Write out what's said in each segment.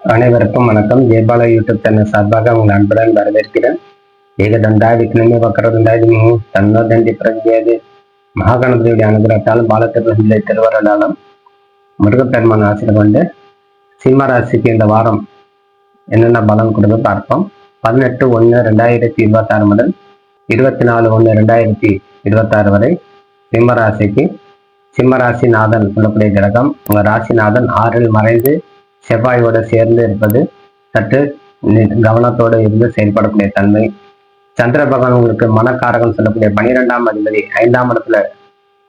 அனைவருக்கும் வணக்கம். Jayapala YouTube channel சார்பாக உங்கள் அன்புடன் வரவேற்கிறேன். ஏகதண்டா விக்னமே வக்கரதண்டாதி தன்னோ தண்டி பிரஜியாது மகாகணபதியுடைய அனுகிரகத்தாலும் பாலத்திருந்தை திருவரலாலும் முருகப்பெருமான் ஆசிரியர் கொண்டு சிம்மராசிக்கு இந்த வாரம் என்னென்ன பலம் கொடுத்து பார்ப்போம். பதினெட்டு ஒன்று ரெண்டாயிரத்தி இருபத்தாறு முதல் இருபத்தி நாலு ஒன்று ரெண்டாயிரத்தி இருபத்தாறு வரை சிம்மராசிக்கு ராசிக்கு சொல்லக்கூடிய கிரகம் உங்கள் ராசிநாதன் ஆறில் மறைந்து செவ்வாயோட சேர்ந்து இருப்பது சற்று கவனத்தோடு இருந்து செயல்படக்கூடிய தன்மை. சந்திர பகவான் உங்களுக்கு மனக்காரகம் சொல்லக்கூடிய பனிரெண்டாம் அதிபதி ஐந்தாம் இடத்துல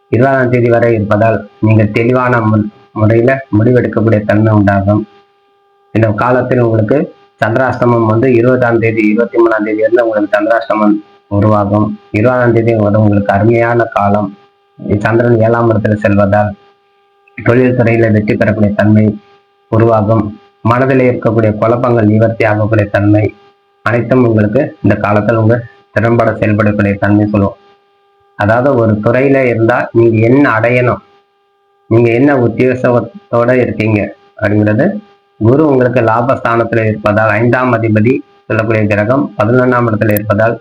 இருபதாம் தேதி வரை இருப்பதால் நீங்க தெளிவான மு- முறையில முடிவெடுக்கக்கூடிய தன்மை உண்டாகும். இந்த காலத்தில் உங்களுக்கு சந்திராஷ்டமம் வந்து இருபதாம் தேதி இருபத்தி மூணாம் தேதி இருந்து உங்களுக்கு சந்திராஷ்டமம் உருவாகும். இருபதாம் தேதி வரும் உங்களுக்கு அருமையான காலம். சந்திரன் ஏழாம் இடத்துல செல்வதால் தொழில் துறையில வெற்றி பெறக்கூடிய தன்மை உருவாகும். மனதில் இருக்கக்கூடிய குழப்பங்கள் நிவர்த்தி ஆகக்கூடிய தன்மை அனைத்தும் உங்களுக்கு இந்த காலத்தில் உங்க திறம்பட செயல்படக்கூடிய தன்மை சொல்லும். அதாவது ஒரு துறையில இருந்தா நீங்க என்ன அடையணும் நீங்க என்ன உத்தியோகத்தோட இருக்கீங்க அப்படிங்கிறது குரு உங்களுக்கு லாபஸ்தானத்துல இருப்பதால் ஐந்தாம் அதிபதி சொல்லக்கூடிய கிரகம் பதினொன்றாம் இடத்துல இருப்பதால்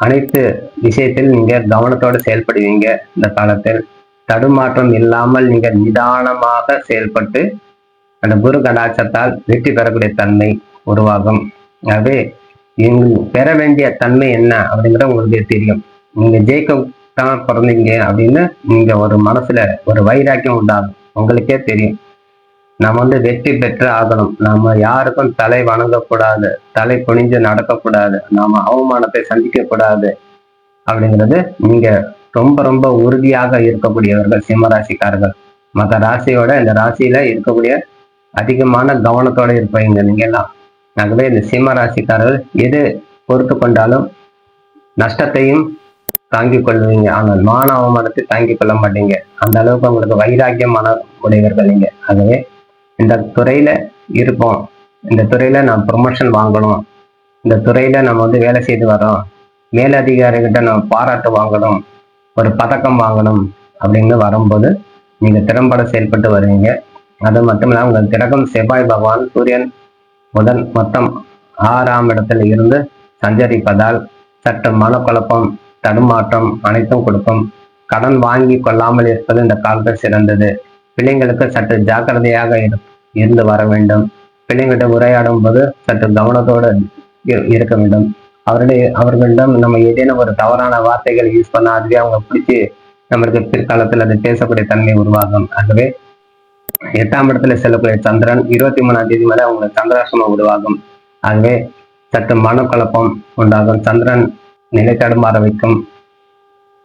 அனைத்து விஷயத்தில் நீங்க கவனத்தோட செயல்படுவீங்க இந்த காலத்தில். தடுமாற்றம் இல்லாமல் நீங்க நிதானமாக செயல்பட்டு அந்த குரு கடாட்சத்தால் வெற்றி பெறக்கூடிய தன்மை உருவாகும். ஆகவே இங்கு பெற வேண்டிய தன்மை என்ன அப்படிங்கிறது உங்களுக்கு தெரியும். நீங்க ஜெயிக்க தான் பிறந்தீங்க அப்படின்னு நீங்க ஒரு மனசுல ஒரு வைராக்கியம் உண்டாகும். உங்களுக்கே தெரியும். நம்ம வந்து வெற்றி பெற்று ஆகணும். நாம யாருக்கும் தலை வணங்கக்கூடாது தலை குனிஞ்சு நடக்கக்கூடாது நாம அவமானத்தை சந்திக்க கூடாது அப்படிங்கிறது நீங்க ரொம்ப ரொம்ப உறுதியாக இருக்கக்கூடியவர்கள் சிம்ம ராசிக்காரர்கள். மற்ற ராசியோட இந்த ராசியில இருக்கக்கூடிய அதிகமான கவனத்தோட இருப்பீங்க நீங்கெல்லாம் ஆகவே இந்த சிம்ம ராசிக்காரர்கள் எது பொறுத்து கொண்டாலும் நஷ்டத்தையும் தாங்கிக் கொள்வீங்க. ஆனால் மான அவமானத்தை தாங்கிக் கொள்ள மாட்டீங்க. அந்த அளவுக்கு உங்களுக்கு வைராக்கியமான உடையவர்கள் நீங்க. ஆகவே இந்த துறையில இருப்போம். இந்த துறையில நான் ப்ரொமோஷன் வாங்கணும். இந்த துறையில நம்ம வந்து வேலை செய்து வரோம் மேலதிகாரிகிட்ட நம்ம பாராட்டு வாங்கணும். ஒரு பதக்கம் வாங்கணும். அப்படின்னு வரும்போது நீங்க திறம்பட செயல்பட்டு வருவீங்க. அது மட்டும் இல்லாமல் உங்கள் கிரகம் செவ்வாய் பகவான் சூரியன் முதல் மொத்தம் ஆறாம் இடத்தில் இருந்து சஞ்சரிப்பதால் சற்று மனக்குழப்பம் தடுமாற்றம் அனைத்தும் கொடுக்கும். கடன் வாங்கி கொள்ளாமல் இருப்பது இந்த காலத்தில் சிறந்தது. பிள்ளைங்களுக்கு சற்று ஜாக்கிரதையாக இரு- இருந்து வர வேண்டும். பிள்ளைங்கள்ட்ட உரையாடும் போது சற்று கவனத்தோடு இருக்க வேண்டும். அவருடைய அவர்களிடம் நம்ம ஏதேனும் ஒரு தவறான வார்த்தைகள் யூஸ் பண்ணா அதுவே அவங்க பிடிச்சி நம்மளுக்கு பிற்காலத்தில் அது பேசக்கூடிய தன்மை உருவாகும். ஆகவே எட்டாம் இடத்துல செல்லக்கூடிய சந்திரன் இருபத்தி மூணாம் தேதி மேல அவங்களுக்கு சந்திராசிரமம் உருவாகும். ஆகவே சற்று மனக்குழப்பம் உண்டாகும். சந்திரன் நிலை தடுமாற வைக்கும்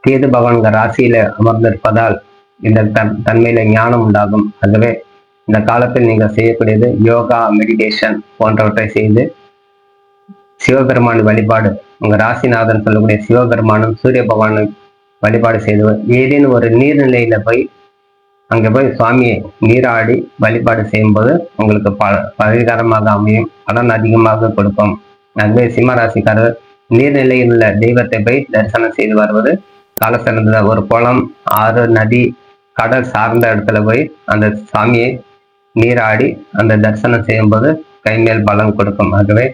கேது பகவான்கள் ராசியில அமர்ந்திருப்பதால் இந்த தன் தன்மையில ஞானம் உண்டாகும். ஆகவே இந்த காலத்தில் நீங்கள் செய்யக்கூடியது யோகா மெடிடேஷன் போன்றவற்றை செய்து சிவபெருமான் வழிபாடு உங்க ராசிநாதன் சொல்லக்கூடிய சிவபெருமானும் சூரிய பகவானும் வழிபாடு செய்து ஏதேனும் ஒரு நீர்நிலையில போய் அங்க போய் சுவாமியை நீராடி வழிபாடு செய்யும்போது உங்களுக்கு ப பரிகாரமாக அமையும். பலன் அதிகமாக கொடுக்கும். அதுவே சிம்மராசிக்காரர் நீர்நிலையில் உள்ள தெய்வத்தை போய் தரிசனம் செய்து வருவது கால சிறந்த ஒரு குளம் ஆறு நதி கடல் சார்ந்த இடத்துல போய் அந்த சாமியை நீராடி அந்த தரிசனம் செய்யும்போது கைமேல் பலம் கொடுக்கும். ஆகவே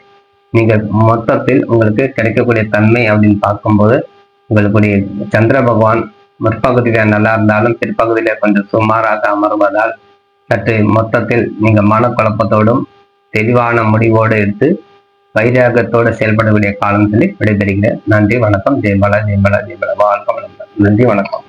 நீங்கள் மொத்தத்தில் உங்களுக்கு கிடைக்கக்கூடிய தன்மை அப்படின்னு பார்க்கும்போது உங்களுடைய சந்திர பகவான் முற்பகுதியில நல்லா இருந்தாலும் பிற்பகுதியில கொஞ்சம் சுமாராக அமர்வதால் சற்று மொத்தத்தில் நீங்க மனக்குழப்பத்தோடும் தெளிவான முடிவோடு எடுத்து வைராகத்தோடு செயல்படக்கூடிய காலம் சொல்லி விடைபெறுகிறேன். நன்றி வணக்கம். ஜெயபாலா ஜெயபாலா ஜெயபாலா வாழ்க்கை நன்றி வணக்கம்.